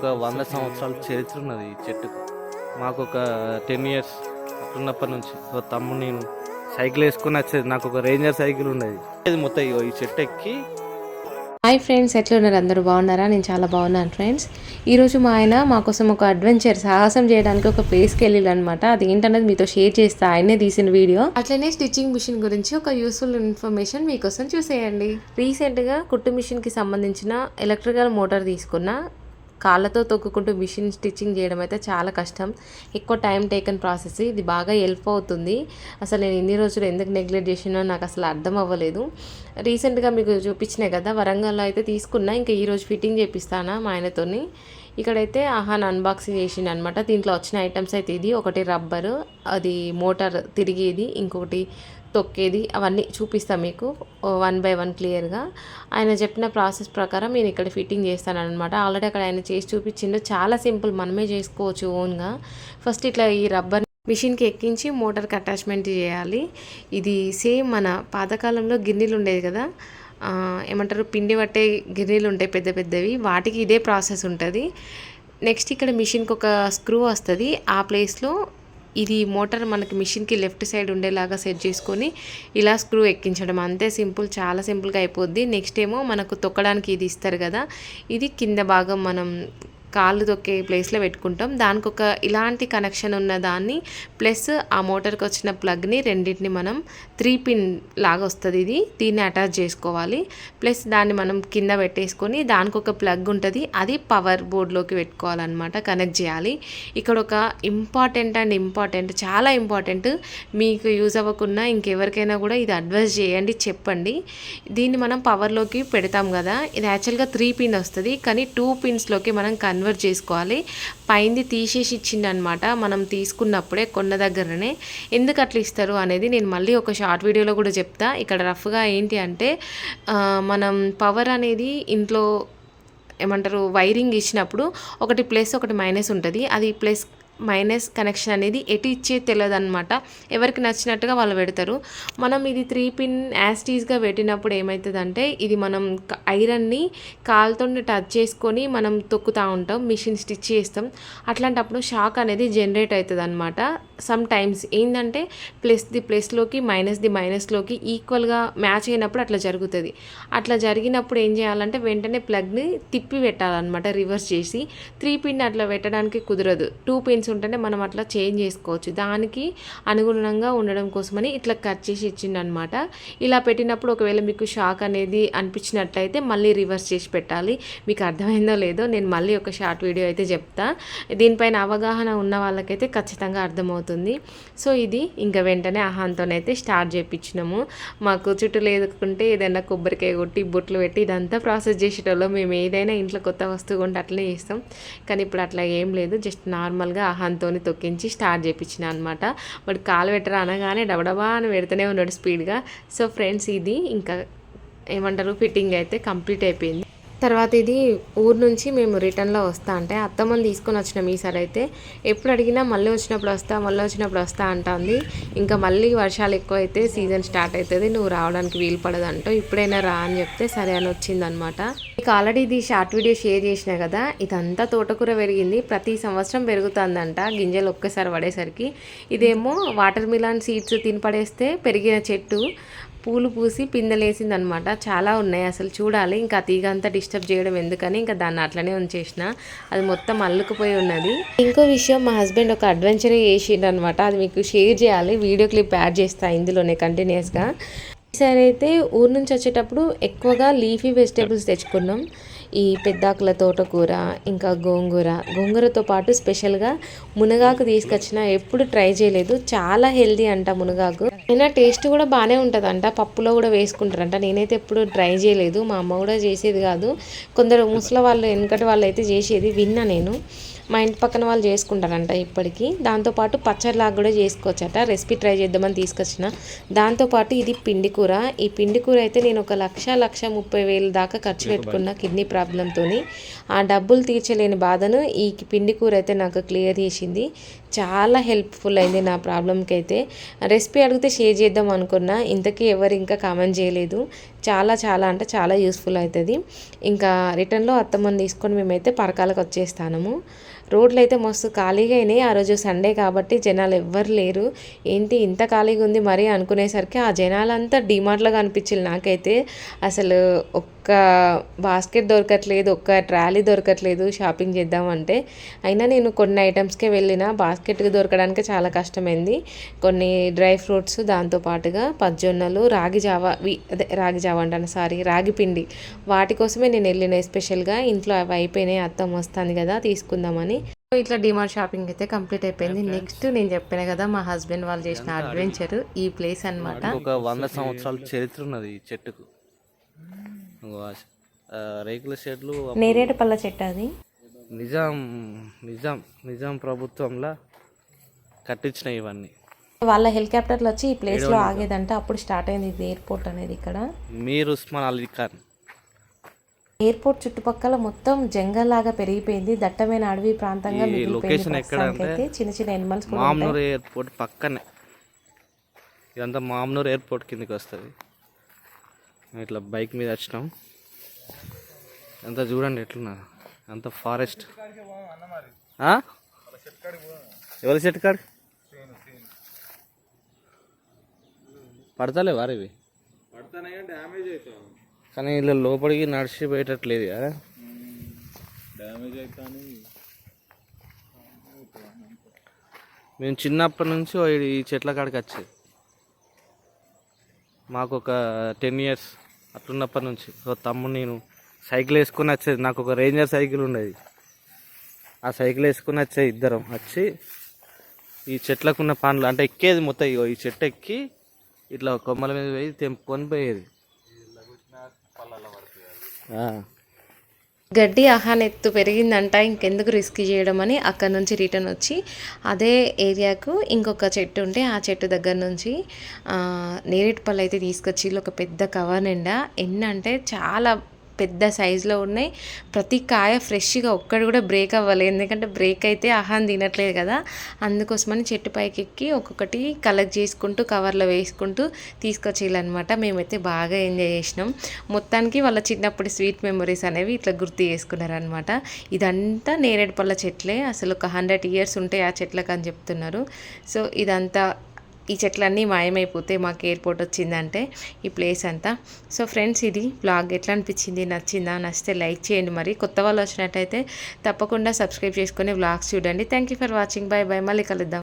ఒక వంద సంవత్సరాల చరిత్ర ఉన్నది ఈ చెట్టుకు. మాకు ఒక టెన్ ఇయర్స్ అట్లున్నప్పటి నుంచి ఒక తమ్ముడు నేను సైకిల్ వేసుకుని వచ్చేది. నాకు ఒక రేంజర్ సైకిల్ ఉండేది. ఇది మొత్తం ఈ చెట్టు ఎక్కి. హాయ్ ఫ్రెండ్స్ ఎట్లా ఉన్నారు? అందరూ బాగున్నారా? నేను చాలా బాగున్నాను ఫ్రెండ్స్ ఈరోజు మా ఆయన మా కోసం ఒక అడ్వెంచర్ సాహసం చేయడానికి ఒక ప్లేస్కి వెళ్ళిళ్ళు అనమాట అది ఏంటన్నది మీతో షేర్ చేస్తా. ఆయనే తీసిన వీడియో అట్లనే స్టిచ్చింగ్ మిషన్ గురించి ఒక యూస్ఫుల్ ఇన్ఫర్మేషన్ మీకోసం చూసేయండి. రీసెంట్గా కుట్టు మిషన్కి సంబంధించిన ఎలక్ట్రికల్ మోటార్ తీసుకున్న కాళ్ళతో తొక్కుకుంటూ మిషన్ స్టిచ్చింగ్ చేయడం అయితే చాలా కష్టం. ఎక్కువ టైం టేకన్ ప్రాసెస్. ఇది బాగా హెల్ప్ అవుతుంది. అసలు నేను ఇన్ని రోజులు ఎందుకు నెగ్లెక్ట్ చేసినా నాకు అసలు అర్థం అవ్వలేదు. రీసెంట్గా మీకు చూపించినాయి కదా వరంగల్లో అయితే తీసుకున్నా ఇంకా ఈరోజు ఫిట్టింగ్ చేపిస్తానా మా ఆయనతోని. ఇక్కడైతే ఆహాన్ అన్బాక్సింగ్ చేసిండు అనమాట దీంట్లో వచ్చిన ఐటమ్స్ అయితే ఇది ఒకటి రబ్బరు అది మోటార్ తిరిగేది ఇంకొకటి తొక్కేది అవన్నీ చూపిస్తాం మీకు వన్ బై వన్ క్లియర్గా. ఆయన చెప్పిన ప్రాసెస్ ప్రకారం నేను ఇక్కడ ఫిట్టింగ్ చేస్తానమాట ఆల్రెడీ అక్కడ ఆయన చేసి చూపించిండు. చాలా సింపుల్ మనమే చేసుకోవచ్చు ఓన్గా. ఫస్ట్ ఇట్లా ఈ రబ్బర్ మిషన్కి ఎక్కించి మోటార్కి అటాచ్మెంట్ చేయాలి. ఇది సేమ్ మన పాతకాలంలో గిన్నెలు ఉండేది కదా? ఏమంటారు? పిండి పట్టే గిన్నెలు ఉంటాయి పెద్ద పెద్దవి. వాటికి ఇదే ప్రాసెస్ ఉంటుంది. నెక్స్ట్ ఇక్కడ మిషన్కి ఒక స్క్రూ వస్తుంది. ఆ ప్లేస్లో ఇది మోటార్ మనకి మిషన్కి లెఫ్ట్ సైడ్ ఉండేలాగా సెట్ చేసుకొని ఇలా స్క్రూ ఎక్కించడం. అంతే సింపుల్ చాలా సింపుల్గా అయిపోద్ది. నెక్స్ట్ ఏమో మనకు తొక్కడానికి ఇది ఇస్తారు కదా. ఇది కింద భాగం మనం కాళ్ళు తొక్కే ప్లేస్లో పెట్టుకుంటాం. దానికి ఒక ఇలాంటి కనెక్షన్ ఉన్న దాన్ని ప్లస్ ఆ మోటార్కి వచ్చిన ప్లగ్ని రెండింటిని మనం త్రీ పిన్ లాగా వస్తుంది ఇది. దీన్ని అటాచ్ చేసుకోవాలి. ప్లస్ దాన్ని మనం కింద పెట్టేసుకొని దానికి ఒక ప్లగ్ ఉంటుంది. అది పవర్ బోర్డ్లోకి పెట్టుకోవాలన్నమాట కనెక్ట్ చేయాలి. ఇక్కడ ఒక ఇంపార్టెంట్ అండ్ ఇంపార్టెంట్ చాలా ఇంపార్టెంట్ మీకు యూజ్ అవ్వకుండా ఇంకెవరికైనా కూడా ఇది అడ్వైస్ చేయండి చెప్పండి. దీన్ని మనం పవర్లోకి పెడతాం కదా. ఇది యాక్చువల్గా త్రీ పిన్ వస్తుంది. కానీ టూ పిన్స్లోకి మనం కనెక్ట్ కన్వర్ట్ చేసుకోవాలి. పైంది తీసేసి ఇచ్చిండనమాట. మనం తీసుకున్నప్పుడే కొన్న దగ్గరనే ఎందుకు అట్లా ఇస్తారు అనేది నేను మళ్ళీ ఒక షార్ట్ వీడియోలో కూడా చెప్తా. ఇక్కడ రఫ్గా ఏంటి అంటే మనం పవర్ అనేది ఇంట్లో ఏమంటారు వైరింగ్ ఇచ్చినప్పుడు ఒకటి ప్లస్ ఒకటి మైనస్ ఉంటుంది. అది ప్లస్ మైనస్ కనెక్షన్ అనేది ఎటు ఇచ్చే తెలియదు అనమాట ఎవరికి నచ్చినట్టుగా వాళ్ళు పెడతారు. మనం ఇది త్రీ పిన్ యాస్టీస్గా పెట్టినప్పుడు ఏమవుతుందంటే ఇది మనం ఐరన్ని కాలుతో టచ్ చేసుకొని మనం తొక్కుతూ ఉంటాం మిషన్ స్టిచ్ చేస్తాం. అట్లాంటప్పుడు షాక్ అనేది జనరేట్ అవుతుంది అనమాట సమ్ టైమ్స్ ఏంటంటే ప్లస్ ది ప్లస్లోకి మైనస్ ది మైనస్లోకి ఈక్వల్గా మ్యాచ్ అయినప్పుడు అట్లా జరుగుతుంది. అట్లా జరిగినప్పుడు ఏం చేయాలంటే వెంటనే ప్లగ్ని తిప్పి పెట్టాలన్నమాట రివర్స్ చేసి. త్రీ పిన్ అట్లా పెట్టడానికి కుదరదు. టూ పిన్స్ ఉంటేనే మనం అట్లా చేంజ్ చేసుకోవచ్చు. దానికి అనుగుణంగా ఉండడం కోసమని ఇట్లా కట్ చేసి ఇచ్చిండనమాట. ఇలా పెట్టినప్పుడు ఒకవేళ మీకు షాక్ అనేది అనిపించినట్లయితే మళ్ళీ రివర్స్ చేసి పెట్టాలి. మీకు అర్థమైందో లేదో నేను మళ్ళీ ఒక షార్ట్ వీడియో అయితే చెప్తా. దీనిపైన అవగాహన ఉన్న వాళ్ళకైతే ఖచ్చితంగా అర్థమవుతుంది. సో ఇది ఇంకా వెంటనే ఆహాంతోనైతే స్టార్ట్ చేయించినాము మాకు చుట్టూ లేదుకుంటే ఏదైనా కొబ్బరికాయ కొట్టి బొట్లు పెట్టి ఇదంతా ప్రాసెస్ చేసేటోళ్ళు. మేము ఏదైనా ఇంట్లో కొత్త వస్తువు కొంటే అట్లనే చేస్తాం. కానీ ఇప్పుడు అట్లా ఏం లేదు. జస్ట్ నార్మల్గా ఆహాన్తోని తొక్కించి స్టార్ట్ చేయించిన అనమాట వాడు కాలు పెట్టరా అనగానే డబడబా అని పెడుతూనే ఉన్నాడు స్పీడ్గా. సో ఫ్రెండ్స్ ఇది ఇంకా ఏమంటారు ఫిట్టింగ్ అయితే కంప్లీట్ అయిపోయింది. తర్వాత ఇది ఊరు నుంచి మేము రిటర్న్లో వస్తా అంటే అత్తమ్మని తీసుకొని వచ్చినాం ఈసారి అయితే. ఎప్పుడు అడిగినా మళ్ళీ వచ్చినప్పుడు వస్తా మళ్ళీ వచ్చినప్పుడు వస్తా అంటుంది. ఇంకా మళ్ళీ వర్షాలు ఎక్కువ అయితే సీజన్ స్టార్ట్ అవుతుంది నువ్వు రావడానికి వీలు పడదంటూ ఇప్పుడైనా రా అని చెప్తే సరే అని వచ్చిందనమాట మీకు ఆల్రెడీ ఇది షార్ట్ వీడియో షేర్ చేసిన కదా ఇదంతా తోటకూర పెరిగింది. ప్రతి సంవత్సరం పెరుగుతుందంట గింజలు ఒక్కసారి పడేసరికి. ఇదేమో వాటర్ మిలాన్ సీడ్స్ తినపడేస్తే పెరిగిన చెట్టు పూలు పూసి పిందెలేసింది అనమాట చాలా ఉన్నాయి అసలు చూడాలి. ఇంకా తీగ అంతా డిస్టర్బ్ చేయడం ఎందుకని ఇంకా దాన్ని అట్లనే ఉంచేసిన. అది మొత్తం అల్లుకుపోయి ఉన్నది. ఇంకో విషయం మా హస్బెండ్ ఒక అడ్వెంచర్ చేసిండు అనమాట అది మీకు షేర్ చేయాలి. వీడియో క్లిప్ యాడ్ చేస్తా ఇందులోనే కంటిన్యూస్గా ఈసారి అయితే ఊరు నుంచి వచ్చేటప్పుడు ఎక్కువగా లీఫీ వెజిటేబుల్స్ తెచ్చుకున్నాం. ఈ పెద్దాకుల తోటకూర ఇంకా గోంగూర. గోంగూరతో పాటు స్పెషల్గా మునగాకు తీసుకొచ్చిన ఎప్పుడు ట్రై చేయలేదు. చాలా హెల్దీ అంట మునగాకు. అయినా టేస్ట్ కూడా బాగానే ఉంటుందంట. పప్పులో కూడా వేసుకుంటారంట. నేనైతే ఎప్పుడు ట్రై చేయలేదు. మా అమ్మ కూడా చేసేది కాదు. కొందరు ముసలి వాళ్ళు వెనకటి వాళ్ళు అయితే చేసేది విన్నా నేను. మా ఇంటి పక్కన వాళ్ళు చేసుకుంటారంట ఇప్పటికీ. దాంతోపాటు పచ్చడిలాగా కూడా చేసుకోవచ్చట. రెసిపీ ట్రై చేద్దామని తీసుకొచ్చిన. దాంతోపాటు ఇది పిండి కూర. ఈ పిండి కూర అయితే నేను ఒక లక్ష లక్ష ముప్పై వేలు దాకా ఖర్చు పెట్టుకున్న కిడ్నీ ప్రాబ్లంతో ఆ డబ్బులు తీర్చలేని బాధను ఈ పిండి కూర అయితే నాకు క్లియర్ చేసింది. చాలా హెల్ప్ఫుల్ అయింది నా ప్రాబ్లంకి అయితే. రెసిపీ అడిగితే షేర్ చేద్దాం అనుకున్నా. ఇంతకీ ఎవరు ఇంకా కామెంట్ చేయలేదు. చాలా చాలా అంటే చాలా యూస్ఫుల్ అవుతుంది. ఇంకా రిటర్న్లో అత్తమ్మని తీసుకొని మేమైతే పరకాలకు వచ్చేస్తాము రోడ్లు అయితే మస్తు ఖాళీగా అయినాయి. ఆ రోజు సండే కాబట్టి జనాలు ఎవ్వరు లేరు. ఏంటి ఇంత ఖాళీగా ఉంది మరి అనుకునేసరికి ఆ జనాలంతా డిమార్ట్లో కనిపించింది నాకైతే. అసలు ఒక్క బాస్కెట్ దొరకట్లేదు ఒక్క ట్రాలీ దొరకట్లేదు షాపింగ్ చేద్దామంటే. అయినా నేను కొన్ని ఐటమ్స్కే వెళ్ళిన బాస్కెట్కి దొరకడానికి చాలా కష్టమైంది. కొన్ని డ్రై ఫ్రూట్స్ దాంతో పాటుగా పజ్జొన్నలు రాగి జావా వి అదే రాగి జావా అంటాను సారీ రాగి పిండి. వాటి కోసమే నేను వెళ్ళిన ఎస్పెషల్గా ఇంట్లో అవి అయిపోయినాయి అత్తం వస్తుంది కదా తీసుకుందామని. ఇట్లా డిమార్ట్ షాపింగ్ అయితే కంప్లీట్ అయిపోయింది. నెక్స్ట్ నేను చెప్పాను కదా మా హస్బెండ్ వాళ్ళు చేసిన అడ్వెంచర్ ఈ ప్లేస్ అన్నమాట. ఒక వంద సంవత్సరాల చరిత్ర ఉన్నది ఈ చెట్టుకు. రేకుల షెడ్లు నేరేడు పళ్ళ చెట్టు అది. నిజాం నిజాం నిజాం ప్రభుత్వంలో కట్టించినాయి ఇవన్నీ. వాళ్ళ హెలికాప్టర్లు వచ్చి ఈ ప్లేస్లో ఆగేదంట అప్పుడు స్టార్ట్ అయింది ఇది ఎయిర్పోర్ట్ అనేది ఇక్కడ. మీర్ ఉస్మాన్ అలీ ఖాన్. ఎయిర్పోర్ట్ చుట్టుపక్కల మొత్తం జంగల్ లాగా పెరిగిపోయింది. దట్టమైన అడవి ప్రాంతంగా ఈ మిగిలిపోయింది. లొకేషన్ ఎక్కడ అంటే ప్రస్తుతానికైతే చిన్న చిన్న ఎనిమల్స్ మామ్నూర్ ఎయిర్పోర్ట్ పక్కనే. ఇదంతా మామ్నూర్ ఎయిర్పోర్ట్ కిందకి వస్తుంది. ఇట్లా బైక్ మీద వచ్చినాం. అంతా చూడండి ఎట్లున్నా. అంత ఫారెస్ట్. ఎవరి చెట్టు కాడు? పడతలే వారు ఇవి? కానీ ఇలా లోపలికి నడిచి పోయేటట్లేదు కదా. మేము చిన్నప్పటి నుంచి ఈ చెట్ల కాడికి వచ్చేది మాకు ఒక టెన్ ఇయర్స్ అట్లున్నప్పటి నుంచి. ఒక తమ్ముడు నేను సైకిల్ వేసుకుని వచ్చేది. నాకు ఒక రేంజర్ సైకిల్ ఉండేది. ఆ సైకిల్ వేసుకుని వచ్చే ఇద్దరం వచ్చి ఈ చెట్లకున్న పండ్లు అంటే ఎక్కేది మొత్తం ఇగో ఈ చెట్టు ఎక్కి ఇట్లా కొమ్మల మీద పోయి తెంపుకొని పోయేది. గడ్డి ఆహాన్ ఎత్తు పెరిగిందంట ఇంకెందుకు రిస్క్ చేయడం అని అక్కడ నుంచి రిటర్న్ వచ్చి అదే ఏరియాకు ఇంకొక చెట్టు ఉంటే ఆ చెట్టు దగ్గర నుంచి ఆ, నేరేడు పళ్ళు అయితే తీసుకొచ్చి ఒక పెద్ద కవర్ నిండా. ఎన్ని అంటే చాలా పెద్ద సైజులో ఉన్నాయి. ప్రతి కాయ ఫ్రెష్గా ఒక్కడు కూడా బ్రేక్ అవ్వలేదు ఎందుకంటే బ్రేక్ అయితే ఆహారం తినట్లేదు కదా. అందుకోసమని చెట్టు పైకి ఎక్కి ఒక్కొక్కటి కలెక్ట్ చేసుకుంటూ కవర్లో వేసుకుంటూ తీసుకొచ్చేయాలన్నమాట మేమైతే బాగా ఎంజాయ్ చేసినాం. మొత్తానికి వాళ్ళ చిన్నప్పుడు స్వీట్ మెమరీస్ అనేవి ఇట్లా గుర్తు చేసుకున్నారనమాట. ఇదంతా నేరేడు పళ్ళ చెట్లే. అసలు ఒక హండ్రెడ్ ఇయర్స్ ఉంటాయి ఆ చెట్లకు అని చెప్తున్నారు. సో ఇదంతా ఈ చెట్లన్నీ మాయమైపోతే మాకు ఎయిర్పోర్ట్ వచ్చిందంటే ఈ ప్లేస్ అంతా. సో ఫ్రెండ్స్ ఇది బ్లాగ్ ఎట్లా అనిపించింది? నచ్చిందా? నచ్చితే లైక్ చేయండి మరి. కొత్త వాళ్ళు వచ్చినట్టయితే తప్పకుండా సబ్స్క్రైబ్ చేసుకొని బ్లాగ్స్ చూడండి. Thank you for watching. Bye bye మళ్ళీ కలుద్దాం.